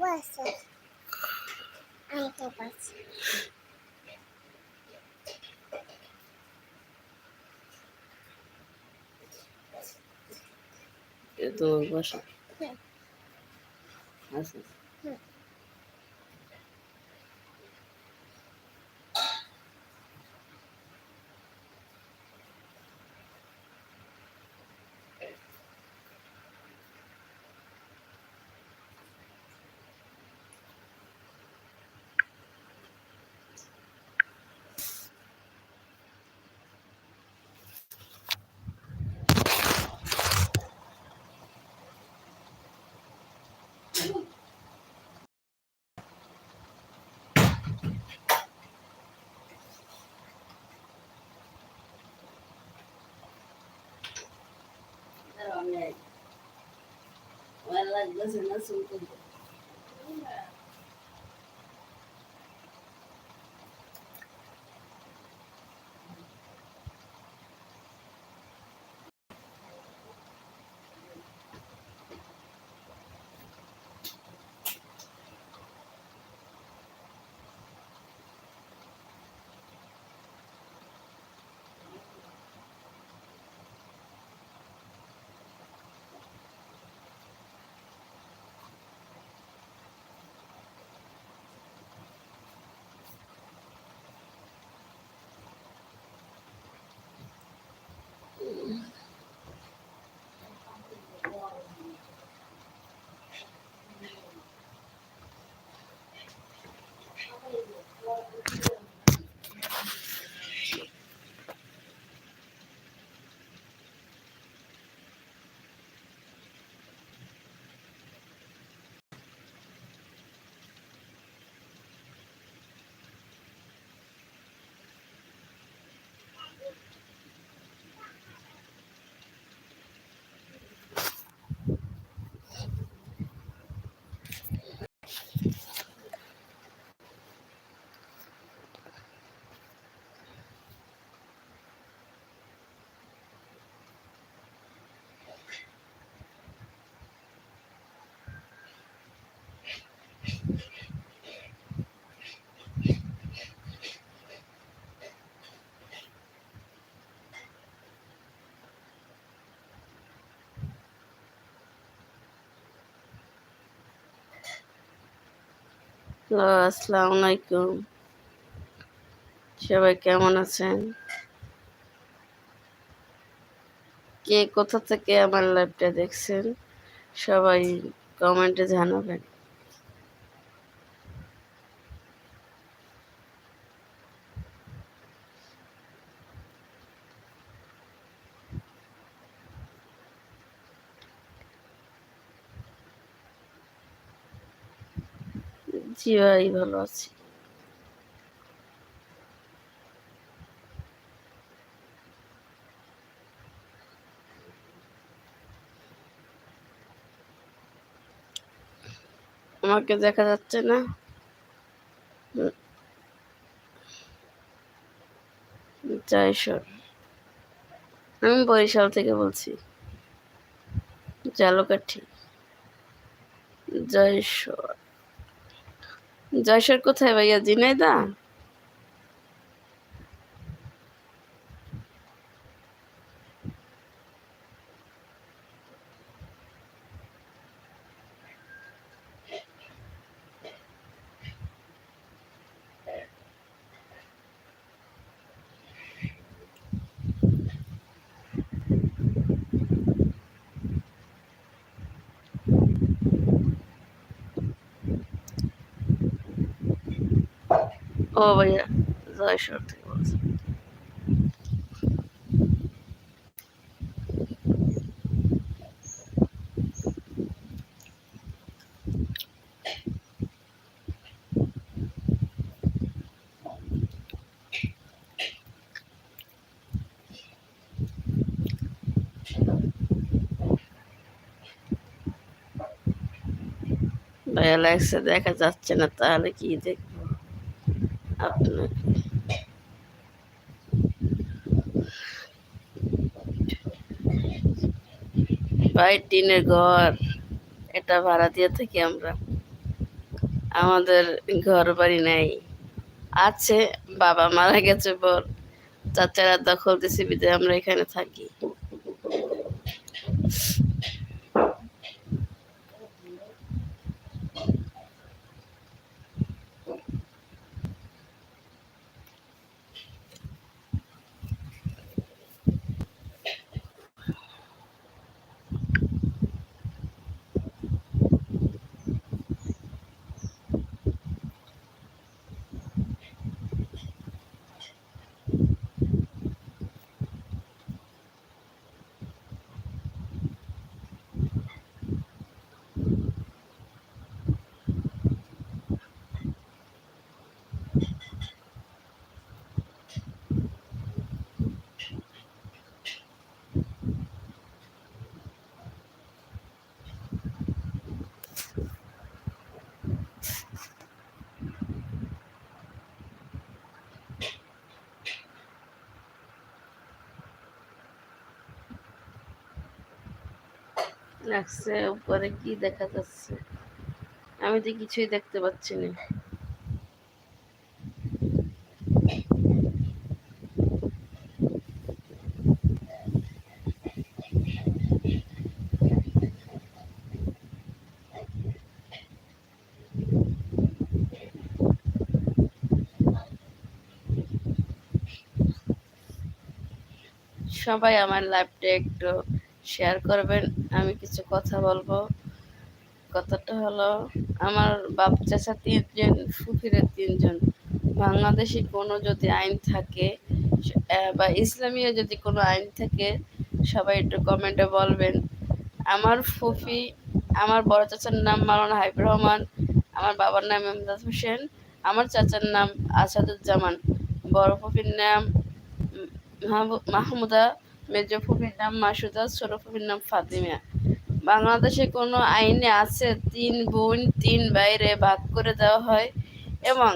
বাসা আইটা বাসা এ তোমার বাসা। হুম। আচ্ছা হুম। আমার লাগতেছে না শুনতে হ্যালো আসসালামু আলাইকুম সবাই কেমন আছেন? কে কোথা থেকে আমার লাইভটা দেখছেন, সবাই কমেন্টে জানাবেন। জি ভাই ভালো আছি। আমাকে দেখা যাচ্ছে না। জয়সর আমি বরিশাল থেকে বলছি। জালকাঠি। জয়সর জয়সর কোথায় ভাইয়া? জিনাইদা? ও ভাইয়া জয়সর থেকে বলছি ভাইয়া লাগছে দেখা যাচ্ছে না তাহলে কি দেখব? আপনার। ভাই টিনের ঘর, এটা ভাড়া দিয়ে থাকি আমরা। আমাদের ঘর বাড়ি নেই। আছে, বাবা মারা গেছে পর চাচারা দখল দিছে বিদে আমরা এখানে থাকি। লাগছে, উপরে কি দেখা যাচ্ছে? আমি তো কিছুই দেখতে পাচ্ছি না। সবাই আমার লাইভটা একটু শেয়ার করবেন। আমি কিছু কথা বলব। কথাটা হলো, আমার বাপ চাচা তিনজন, ফুফিরে তিনজন। বাংলাদেশে কোনো যদি আইন থাকে বা ইসলামীয় যদি কোনো আইন থাকে, সবাই একটু কমেন্টে বলবেন। আমার ফুফি, আমার বড় চাচার নাম মাওলানা হাবিব রহমান, আমার বাবার নাম ইমদাদ হোসেন, আমার চাচার নাম আসাদুজ্জামান। বড় ফুফির নাম মাহমুদা মেজ ফুফির নাম মাসুদা ছোট ফুফির নাম ফাতিমা। বাংলাদেশে কোনো আইনে আছে তিন বোন, তিন বাইরে ভাগ করে দেওয়া হয় এবং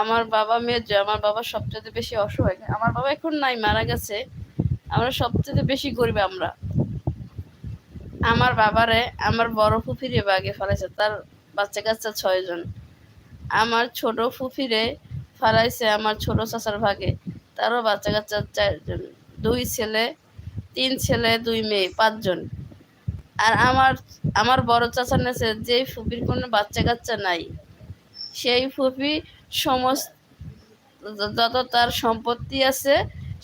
আমার বাবা মেজ আমার বাবা সবচেয়ে বেশি অসহায়। আমার বাবা এখন নাই, মারা গেছে। আমরা সবচেয়ে বেশি গরিব আমরা। আমার বাবারে আমার বড় ফুফিরে বাগে ফেলাইছে, তার বাচ্চা কাচ্চা ছয়জন আমার ছোট ফুফিরে ফেলাইছে আমার ছোট চাচার ভাগে তারও বাচ্চা কাচ্চা চারজন দুই ছেলে, তিন ছেলে, দুই মেয়ে, পাঁচজন। আর আমার আমার বড় চাচার নেছে যে ফুপির কোনো বাচ্চা কাচ্চা নাই। সেই ফুপি সমস্ত, যত তার সম্পত্তি আছে,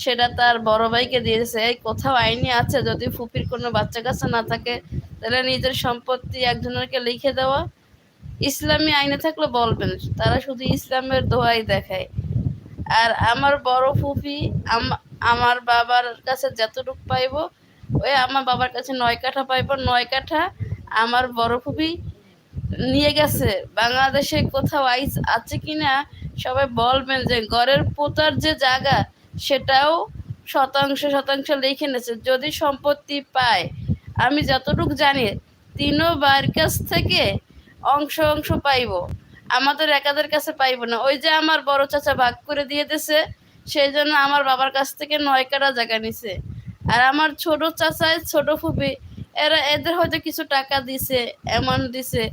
সেটা তার বড় ভাইকে দিয়েছে। এই কোথাও আইনি আছে, যদি ফুপির কোনো বাচ্চা কাচ্চা না থাকে, তাহলে নিজের সম্পত্তি একজনেরকে লিখে দেওয়া। ইসলামী আইনে থাকলে বলবেন, তারা শুধু ইসলামের দোহাই দেখায়। আর আমার বড় ফুপি আমার বাবার কাছে যতটুকু পাইব, ওই আমার বাবার কাছে নয় কাঠা পাইব, নয় কাঠা আমার বড় খুবই নিয়ে গেছে। বাংলাদেশে কোথাও আইস আছে কিনা সবাই বলবেন যে ঘরের পোতার যে জায়গা, সেটাও শতাংশ শতাংশ লিখে নিয়েছে। যদি সম্পত্তি পায়, আমি যতটুকু জানি, তিনও বার কাছ থেকে অংশ অংশ পাইব। আমাদের একাদের কাছে পাইব না। ওই যে আমার বড় চাচা ভাগ করে দিয়ে দিছে সেই জন্য আমার বাবার কাছ থেকে নয় কাটা জায়গা নিছে। আর আমার ছোট চাচায় ছোট ফুপি, এরা এদের হয়তো কিছু টাকা দিছে এমন দিছে।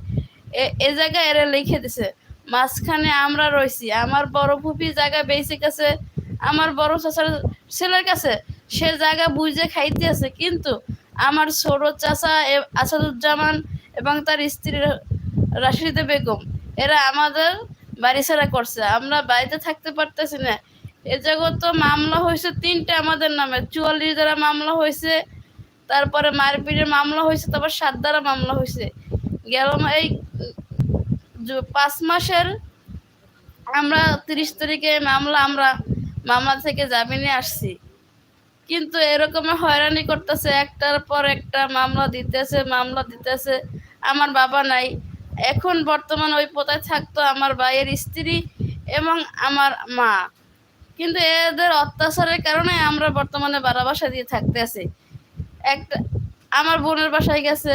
এ- জায়গায় এরা লিখে দিছে। মাঝখানে আমরা রইছি। আমার বড় ফুপি জায়গা বেসিক আছে, আমার বড় চাচার ছেলের কাছে সে জায়গা বুঝে খাইতে আছে। কিন্তু আমার ছোট চাচা আসাদুজ্জামান এবং তার স্ত্রী রাশিদে বেগম, এরা আমাদের বাড়ি ছাড়া করছে। আমরা বাড়িতে থাকতে পারতেছি না। এ মামলা হয়েছে তিনটে আমাদের নামে। চুয়াল্লিশ দ্বারা মামলা হয়েছে, তারপরে মারপিটের মামলা হয়েছে, তারপর সাত দ্বারা মামলা হয়েছে। গেল এই পাঁচ মাসের আমরা তিরিশ তারিখে মামলা, আমরা মামলা থেকে জামিনে আসছি। কিন্তু এরকম হয়রানি করতেছে, একটার পর একটা মামলা দিতেছে মামলা দিতেছে, আমার বাবা নাই। এখন বর্তমান ওই পোতায় থাকতো আমার ভাইয়ের স্ত্রী এবং আমার মা। কিন্তু এদের অত্যাচারের কারণে আমরা বর্তমানে বারা বাসা দিয়ে থাকতে আছি। একটা, আমার বোনের বাসায় গেছে,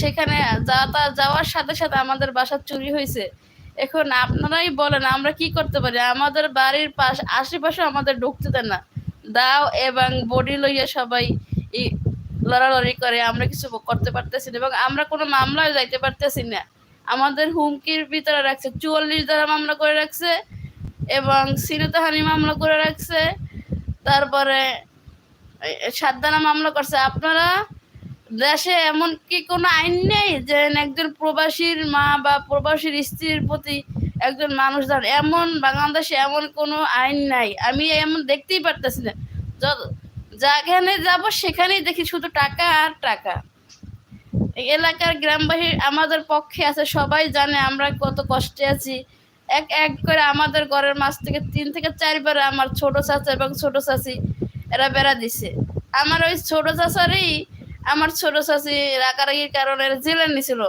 সেখানে যা যাওয়ার সাথে সাথে আমাদের বাসা চুরি হয়েছে। এখন আপনারাই বলেন, আমরা কি করতে পারি? আমাদের বাড়ির পাশ, আশেপাশে আমাদের ঢুকতে দেন না। দাও এবং বডি লইয়া সবাই লড়ালড়ি করে, আমরা কিছু করতে পারতেছি না এবং আমরা কোনো মামলায় যাইতে পারতেছি না। আমাদের হুমকির ভিতরে রাখছে, চুয়াল্লিশ দ্বারা মামলা করে রাখছে এবং সিনেতাহানি মামলা করে রাখছে। তারপরে এই সাতদানা মামলা করছে। আপনারা দেশে এমন কি কোনো আইন নেই যে একজন প্রবাসীর মা বা প্রবাসীর স্ত্রীর প্রতি একজন মানুষ ধর এমন বাংলাদেশে এমন কোনো আইন নাই। আমি এমন দেখতেই পারতেছি না। যত- যেখানে যাব সেখানেই দেখি শুধু টাকা আর টাকা। এলাকার গ্রামবাসী আমাদের পক্ষে আছে। সবাই জানে আমরা কত কষ্টে আছি। এক এক করে আমাদের ঘরের মাছ থেকে তিন থেকে চারবার আমার ছোট চাচা এবং ছোট চাচি এরা বেড়া দিছে। আমার ওই ছোট চাচারই আমার ছোট চাচি রাগারাগির কারণে জেলে নিছিল।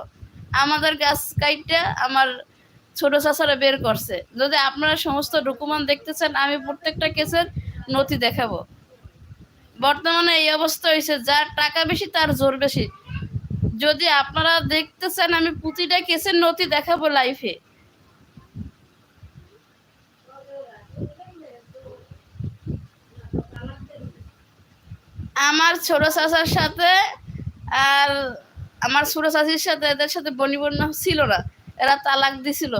আমাদের গাছ কাইটটা আমার ছোট চাচারা বের করছে। যদি আপনারা সমস্ত ডকুমেন্ট দেখতে চান আমি প্রত্যেকটা কেসের নথি দেখাবো। বর্তমানে এই অবস্থা হয়েছে যার টাকা বেশি, তার জোর বেশি। যদি আপনারা দেখতে চান আমি প্রতিটা কেসের নথি দেখাবো লাইফে আমার ছোট চাচার সাথে আর আমার ছোট চাচির সাথে এদের সাথে বনিবন্য ছিল না। এরা তালাক দিছিল।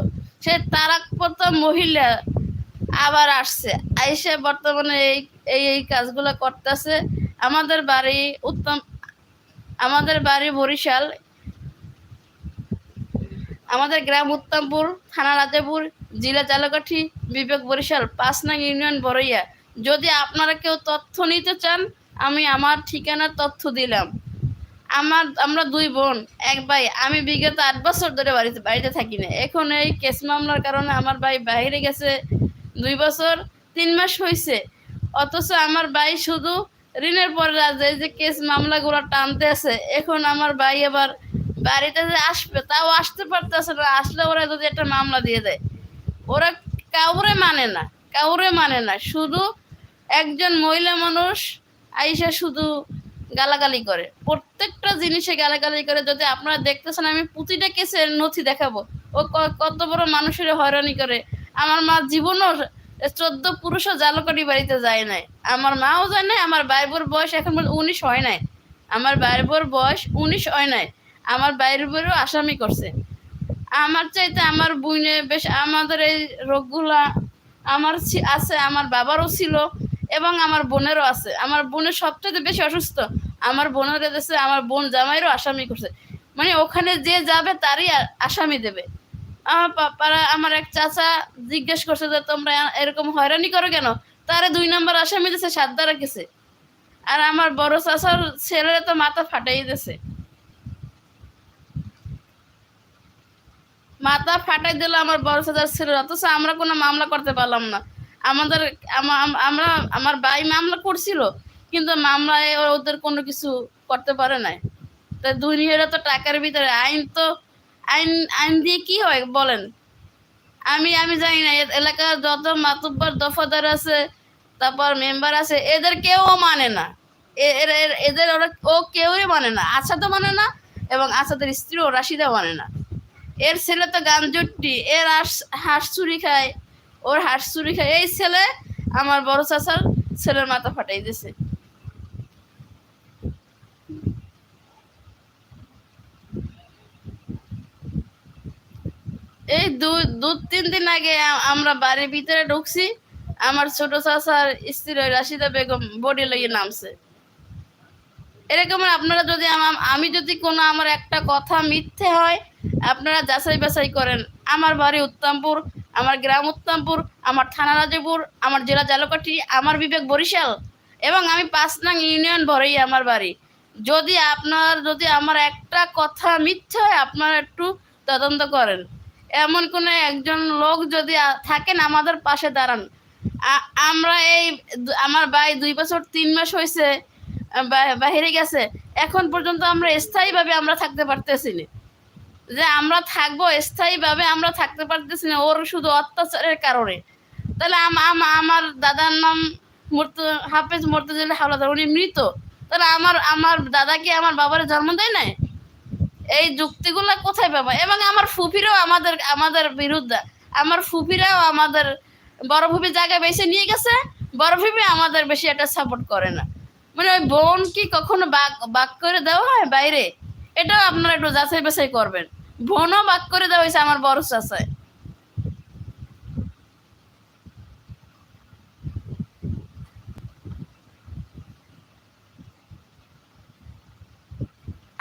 সেই তালাক পত্র মহিলা আবার আসছে। আইসে বর্তমানে এই এই এই কাজগুলো করতেছে। আমাদের বাড়ি উত্তম, আমাদের বাড়ি বরিশাল। আমাদের গ্রাম উত্তমপুর, থানা রাজাপুর, জেলা চালকাঠি বিবেক বরিশাল, পাঁচ নং ইউনিয়ন বরইয়া যদি আপনারা কেউ তথ্য নিতে চান আমি আমার ঠিকানার তথ্য দিলাম। আমার, আমরা দুই বোন, এক ভাই। আমি বিগত আট বছর ধরে বাড়িতে বাড়িতে থাকি না। এখন এই কেস মামলার কারণে আমার ভাই বাইরে গেছে দুই বছর, তিন মাস হয়েছে অথচ আমার ভাই শুধু ঋণের পরে রাজে যে কেস মামলাগুলো টানতে আছে। এখন আমার ভাই আবার বাড়িতে যে আসবে, তাও আসতে পারতেছে না। আসলে ওরা যদি একটা মামলা দিয়ে দেয়, ওরা কাউরে মানে না, কাউরে মানে না। শুধু একজন মহিলা মানুষ আইসা শুধু গালাগালি করে। প্রত্যেকটা জিনিসে গালাগালি করে। যদি আপনারা দেখতেছেন, আমি প্রতিটা কেসের নথি দেখাবো। ও কত বড় মানুষের হয়রানি করে। আমার মা জীবনও চোদ্দ পুরুষও জালকাটি বাড়িতে যায় নাই। আমার মাও যায় নাই, আমার বাইবোর বয়স এখন উনিশ হয় নাই। আমার বাইবোর বয়স উনিশ হয় নাই। আমার বাইরের বইয়েরও আসামি করছে। আমার চাইতে আমার বুইনে বেশ, আমাদের এই রোগগুলা আমার আছে, আমার বাবারও ছিল। এবং আমার বোনেরও আছে। আমার বোনের সবচেয়ে বেশি অসুস্থ। আমার বোনের দেশে আমার বোন জামাইরও আসামি করছে। মানে ওখানে যে যাবে তারই আসামি দেবে। আমার পা- পাড়া আমার এক চাচা জিজ্ঞেস করছে যে, তোমরা এরকম হয়রানি করো কেন? তারে দুই নম্বর আসামি দিছে সাতটা রেখেছে আর আমার বড় চাচার ছেলে তো মাথা ফাটাই দিছে। মাথা ফাটাই দিল আমার বড় চাচার ছেলে অথচ আমরা কোনো মামলা করতে পারলাম না। আমাদের আমরা, আমার ভাই মামলা করছিল, কিন্তু মামলায় ও- ওদের কোনো কিছু করতে পারে নাই। তাই দুনিয়াটা তো টাকার ভিতরে, আইন তো, আইন আইন দিয়ে কি হয় বলেন? আমি আমি জানি না এলাকার যত মাতুব্বর দফাদার আছে, তারপর মেম্বার আছে, এদের কেউ মানে না। এদের ওরা, ও কেউই মানে না আসাদও মানে না, এবং আসাদের স্ত্রীও রাশিদা মানে না। এর ছেলে তো গান জুট্টি এর হাঁস চুরি খায় ওর হাঁস চুরি খায়। এই ছেলে আমার বড় চাচার ছেলের মাথা ফাটাই দিছে। এই দু তিন দিন আগে আমরা বাড়ির ভিতরে ঢুকছি, আমার ছোট চাচার স্ত্রী রাশিদা বেগম বডি লইয়ে নামছে। এরকম আপনারা যদি আমি যদি কোনো আমার একটা কথা মিথ্যে হয়, আপনারা যাচাই বাছাই করেন। আমার বাড়ি উত্তমপুর আমার গ্রাম উত্তমপুর, আমার থানা রাজপুর আমার জেলা জালকাঠি, আমার বিবেক বরিশাল এবং আমি পাঁচ নং ইউনিয়ন ভরেই আমার বাড়ি। যদি আপনার, যদি আমার একটা কথা মিথ্যে হয়, আপনারা একটু তদন্ত করেন। এমন কোনো একজন লোক যদি থাকেন, আমাদের পাশে দাঁড়ান। আমরা এই আমার ভাই দুই বছর তিন মাস হয়েছে বাহিরে গেছে। এখন পর্যন্ত আমরা স্থায়ীভাবে আমরা থাকতে পারতেছি না। যে আমরা থাকব স্থায়ীভাবে, আমরা থাকতে পারতেছি না, ওর শুধু অত্যাচারের কারণে। তাহলে আম- আম- আমার দাদার নাম মূর্ত হাফেজ মর্তজিল হাওলাদার, উনি মৃত। তাহলে আমার আমার দাদা কি আমার বাবার জন্ম দেয় নাই? এই যুক্তিগুলো কোথায় পাবো? এবং আমার ফুফিরাও আমাদের আমাদের বিরুদ্ধে। আমার ফুফিরাও আমাদের বড় ফুপি জায়গায় বেছে নিয়ে গেছে বড় আমাদের বেশি একটা সাপোর্ট করে না। মানে ওই বোন কি কখনো বাক বাক করে দেওয়া হয় বাইরে? এটাও আপনারা একটু যাচাই বাছাই করবেন। বোনও বাক করে দেওয়া হয়েছে আমার বড় চাচায়।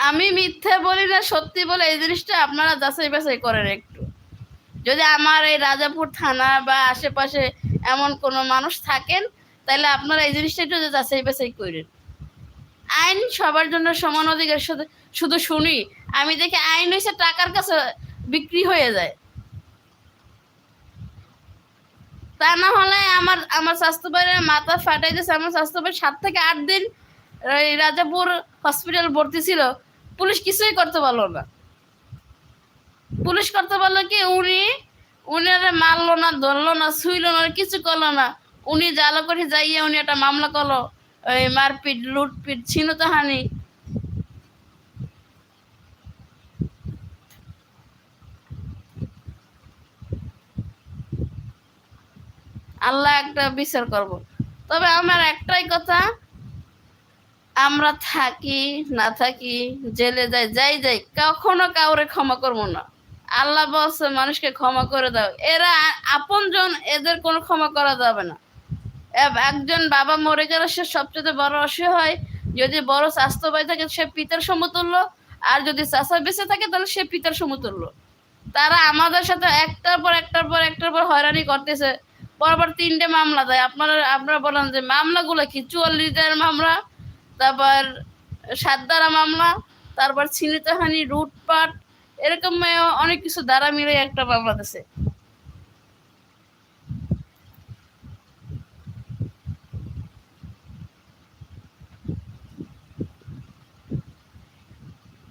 আমি মিথ্যে বলি না, সত্যি বলে এই জিনিসটা আপনারা যাচাই বাছাই করেন একটু। যদি আমার এই রাজাপুর থানা বা আশেপাশে এমন কোনো মানুষ থাকেন, তাহলে আপনারা এই জিনিসটা একটু যাচাই বাছাই করেন। আইন সবার জন্য সমান অধিকার শুধু শুধু শুনি আমি দেখি আইন হয়েছে টাকার কাছে বিক্রি হয়ে যায়। তা না হলে আমার আমার স্বাস্থ্য বাইরে মাথা ফাটাই দিয়েছে আমার স্বাস্থ্য বাইরে সাত থেকে আট দিন রাজাপুর হসপিটাল ভর্তি ছিল। পুলিশ কিছুই করতে পারল না। পুলিশ করতে পারল কি, উনি উনি আর মারলো না, ধরলো না, ছুইলো না, কিছু করল না। উনি জালো করে যাইয়ে উনি একটা মামলা করল। ওই মারপিট, লুটপিট ছিনতাহানি আল্লাহ একটা বিচার করব। তবে আমার একটাই কথা, আমরা থাকি, না থাকি, জেলে যাই যাই যাই, কখনো কাউরে ক্ষমা করব না। আল্লাহ বলছে, মানুষকে ক্ষমা করে দাও। এরা আপনজন, এদের কোনো ক্ষমা করা যাবে না। একজন বাবা মরে গেলে সে সবচেয়ে বড় অসহায় যদি বড় স্বাস্থ্য পাই থাকে, সে পিতার সমতুল্য। আর যদি চাষা বেঁচে থাকে, তাহলে সে পিতার সমতুল্য। তারা আমাদের সাথে একটার পর একটার পর একটার পর হয়রানি করতেছে। পরপর তিনটে মামলা দেয়। আপনারা আপনারা বলেন যে মামলাগুলো কি? চুয়াল্লিশ মামলা, তারপর সাতদারা মামলা, তারপর ছিনিতাহানি লুটপাট, এরকম অনেক কিছু দ্বারা মিলে একটা মামলা দিছে।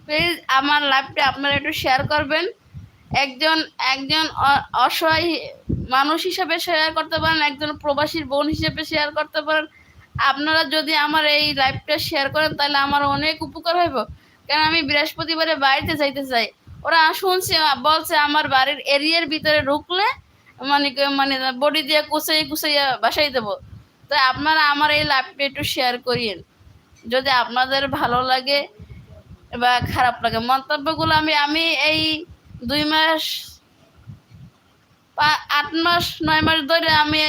প্লিজ আমার লাইভটা আপনারা একটু শেয়ার করবেন। একজন একজন অসহায় মানুষ হিসেবে শেয়ার করতে পারেন, একজন প্রবাসীর বোন হিসেবে শেয়ার করতে পারেন। আপনারা যদি আমার এই লাইভটা শেয়ার করেন, তাহলে আমার অনেক উপকার হইব। কারণ আমি বৃহস্পতিবারে বাড়িতে যাইতে চাই। ওরা শুনছে, বলছে আমার বাড়ির এরিয়ার ভিতরে ঢুকলে মানে মানে বডি দিয়ে কুচাই কুচাইয়া বাসাই দেবো। তাই আপনারা আমার এই লাইভটা একটু শেয়ার করিয়েন। যদি আপনাদের ভালো লাগে বা খারাপ লাগে, মন্তব্যগুলো আমি আমি এই দুই মাস আট মাস, নয় মাস ধরে আমি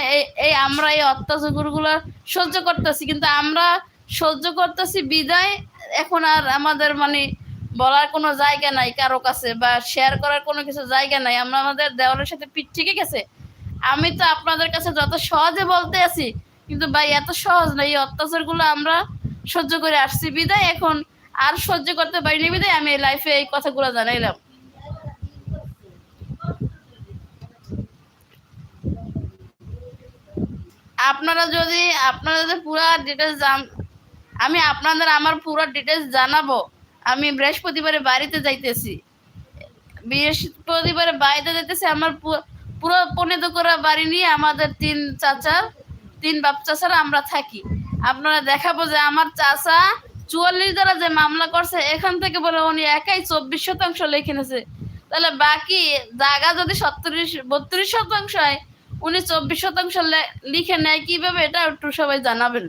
এই আমরা এই অত্যাচারগুলো সহ্য করতেছি। কিন্তু আমরা সহ্য করতেছি বিদায়। এখন আর আমাদের মানে বলার কোনো জায়গা নাই কারও কাছে বা শেয়ার করার কোনো কিছু জায়গা নাই। আমরা আমাদের দেওয়ালের সাথে পিঠ ঠিক গেছে। আমি তো আপনাদের কাছে যত সহজে বলতে আছি, কিন্তু ভাই এত সহজ না। এই অত্যাচার অত্যাচারগুলো আমরা সহ্য করে আসছি। বিদায় এখন আর সহ্য করতে পারিনি। বিদায় আমি এই লাইফে এই কথাগুলো জানাইলাম। আপনারা যদি আপনারা যদি পুরো ডিটেলস আমি আপনাদের আমার পুরো ডিটেলস জানাব। আমি বৃহস্পতিবারে বাড়িতে যাইতেছি। বৃহস্পতিবারে বাড়িতে যাইতেছি, আমার পুরো পনেরো করা বাড়ি নিয়ে আমাদের তিন চাচা, তিন বাপ চাচারা আমরা থাকি। আপনারা দেখাবো যে আমার চাচা চুয়াল্লিশ দ্বারা যে মামলা করছে, এখান থেকে বলে উনি একাই চব্বিশ শতাংশ লিখে নিয়েছে তাহলে বাকি জায়গা যদি সত্তরিশ, বত্রিশ শতাংশ হয় উনি চব্বিশ শতাংশ লিখে নেয়, কীভাবে এটা একটু সবাই জানাবেন?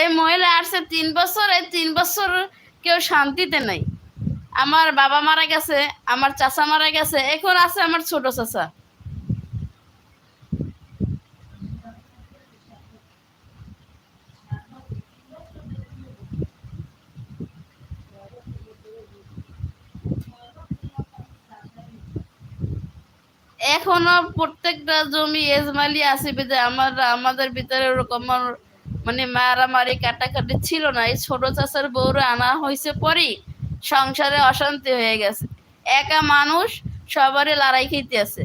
এই মহিলা আসছে তিন বছর, এই তিন বছর কেউ শান্তিতে নাই। আমার বাবা মারা গেছে, আমার চাচা মারা গেছে, এখন আছে আমার ছোট চাচা। এখনও প্রত্যেকটা জমি এজমালি আছে বিদে আমার, আমাদের ভিতরে ওরকম মানে মারামারি, কাটাকাটি ছিল না। এই ছোট চাষের বউরে আনা হয়েছে পরই সংসারে অশান্তি হয়ে গেছে। একা মানুষ সবারই লড়াই খেতে আছে।